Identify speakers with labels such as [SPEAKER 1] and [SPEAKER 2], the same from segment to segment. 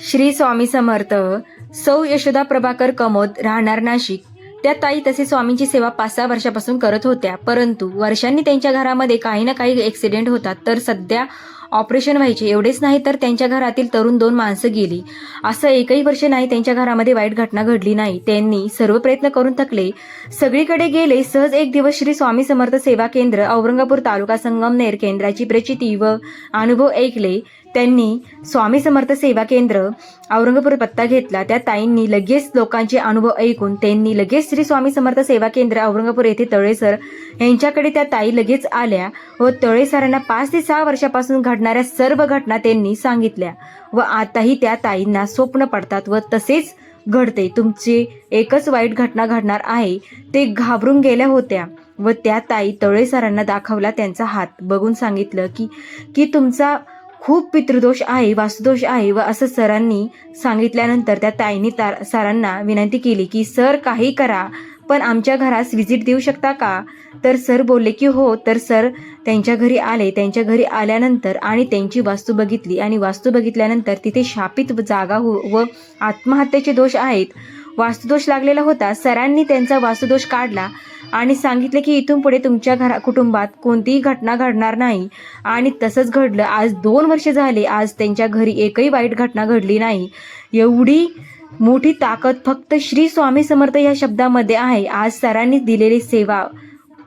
[SPEAKER 1] श्री स्वामी समर्थ सौ यशोदा प्रभाकर कमोद राहणार नाशिक. त्या ताई तसे स्वामींची सेवा पाच सहा वर्षापासून करत होत्या परंतु वर्षांनी त्यांच्या घरामध्ये काही ना काही ॲक्सिडेंट होतात. तर सध्या ऑपरेशन व्हायचे एवढेच नाही तर त्यांच्या घरातील तरुण दोन माणसं गेली. असं एकही वर्ष नाही त्यांच्या घरामध्ये वाईट घटना घडली नाही. त्यांनी सर्व प्रयत्न करून थकले. सगळीकडे गेले सहज एक दिवस श्री स्वामी समर्थ सेवा केंद्र औरंगापूर तालुका संगमनेर केंद्राची प्रचिती व अनुभव ऐकले. त्यांनी स्वामी समर्थ सेवा केंद्र औरंगापूर पत्ता घेतला. त्या ताईंनी लगेच लोकांचे अनुभव ऐकून त्यांनी लगेच श्री स्वामी समर्थ सेवा केंद्र औरंगापूर येथे तळेसर यांच्याकडे त्या ताई लगेच आल्या व तळेसरांना पाच ते सहा वर्षापासून घडणाऱ्या सर्व घटना त्यांनी सांगितल्या व आताही त्या ताईंना स्वप्न पडतात व तसेच घडते. तुमची एकच वाईट घटना घडणार आहे ते घाबरून गेल्या होत्या व त्या ताई तळेसरांना दाखवला त्यांचा हात. बघून सांगितलं की की तुमचा खूप पितृदोष आहे वास्तुदोष आहे व असं सरांनी सांगितल्यानंतर त्या ताईंनी तार सरांना विनंती केली की सर काही करा पण आमच्या घरास व्हिजिट देऊ शकता का? तर सर बोलले की हो. तर सर त्यांच्या घरी आले. त्यांच्या घरी आल्यानंतर आणि त्यांची वास्तू बघितली आणि वास्तू बघितल्यानंतर तिथे शापित जागा हो व आत्महत्येचे दोष आहेत. वास्तुदोष लागलेला होता. सरांनी त्यांचा वास्तुदोष काढला आणि सांगितले की इथून पुढे तुमच्या घरा कुटुंबात कोणतीही घटना घडणार नाही. आणि तसंच घडलं. आज दोन वर्ष झाले. आज त्यांच्या घरी एकही वाईट घटना घडली नाही. एवढी मोठी ताकद फक्त श्री स्वामी समर्थ या शब्दामध्ये आहे. आज सरांनी दिलेली सेवा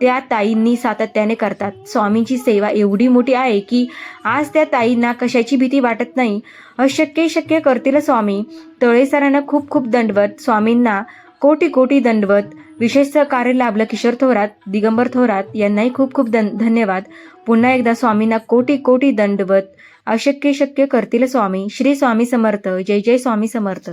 [SPEAKER 1] त्या ताईंनी सातत्याने करतात. स्वामींची सेवा एवढी मोठी आहे की आज त्या ताईंना कशाची भीती वाटत नाही. अशक्य शक्य करतील स्वामी. तळेसरांना खूप खूप दंडवत. स्वामींना कोटी कोटी दंडवत. विशेष कार्य लाभलं किशोर थोरात दिगंबर थोरात यांनाही खूप खूप धन धन्यवाद. पुन्हा एकदा स्वामींना कोटी कोटी दंडवत. अशक्य शक्य करतील स्वामी. श्री स्वामी समर्थ. जय जय स्वामी समर्थ.